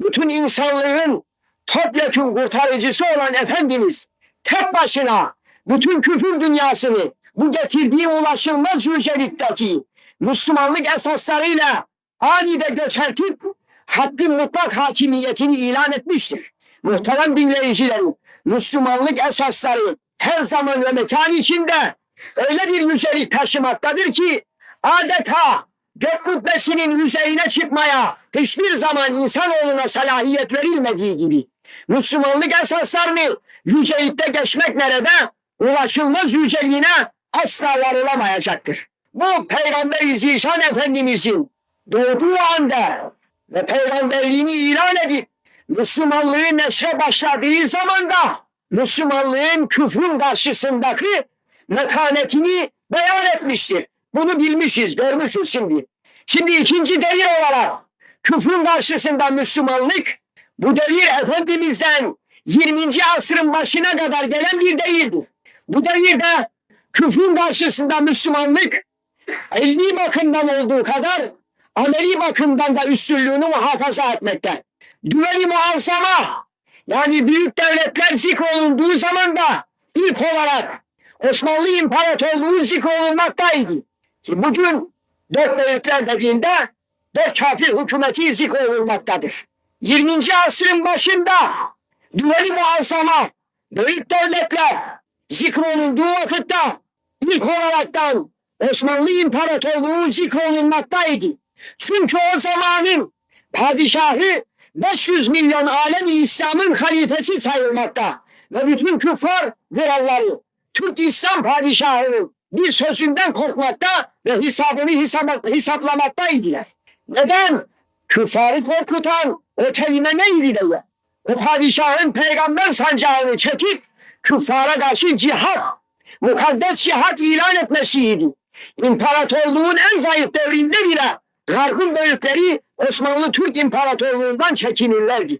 bütün insanlığın topyekun kurtarıcısı olan Efendimiz tek başına bütün küfür dünyasını bu getirdiği ulaşılmaz yücelikteki Müslümanlık esaslarıyla anide göçertip hakkın mutlak hakimiyetini ilan etmiştir. Muhterem dinleyicilerim, Müslümanlık esasları her zaman ve mekan içinde öyle bir yücelik taşımaktadır ki adeta gök kubbesinin yüzeyine çıkmaya hiçbir zaman insanoğluna salahiyet verilmediği gibi Müslümanlık esaslarını yücelikte geçmek nerede? Ulaşılmaz yüceliğine asla varılamayacaktır. Bu Peygamber-i Zişan Efendimizin doğduğu anda ve peygamberliğini ilan edip Müslümanlığı neşre başladığı zamanda Müslümanlığın küfrün karşısındaki metanetini beyan etmiştir. Bunu bilmişiz, görmüşüz şimdi. Şimdi ikinci devir olarak küfrün karşısında Müslümanlık bu devir Efendimiz'den 20. asrın başına kadar gelen bir devirdir. Bu devirde küfrün karşısında Müslümanlık ilmi bakımdan olduğu kadar ameli bakımdan da üstünlüğünü muhafaza etmekte. Düveli muazzama yani büyük devletler zikrolunduğu zaman da ilk olarak Osmanlı İmparatorluğu zikrolunmaktaydı. Bugün dört devletler dediğinde dört kafir hükümeti zikrolunmaktadır. 20. asrın başında düveli muazzama büyük devletler zikrolunduğu vakitte ilk olaraktan Osmanlı İmparatorluğu zikrolunmaktaydı. Çünkü o zamanın padişahı 500 milyon alemi İslam'ın halifesi sayılmakta. Ve bütün küffar kralları Türk İslam padişahının bir sözünden korkmakta ve hesabını hesap, hesaplamaktaydılar. Neden? Küffarı korkutan o kelime neydi diye. O padişahın peygamber sancağını çekip küffara karşı cihat, mukaddes cihat ilan etmesiydi. İmparatorluğun en zayıf devrinde bile Garbın bölükleri Osmanlı Türk İmparatorluğundan çekinirlerdi.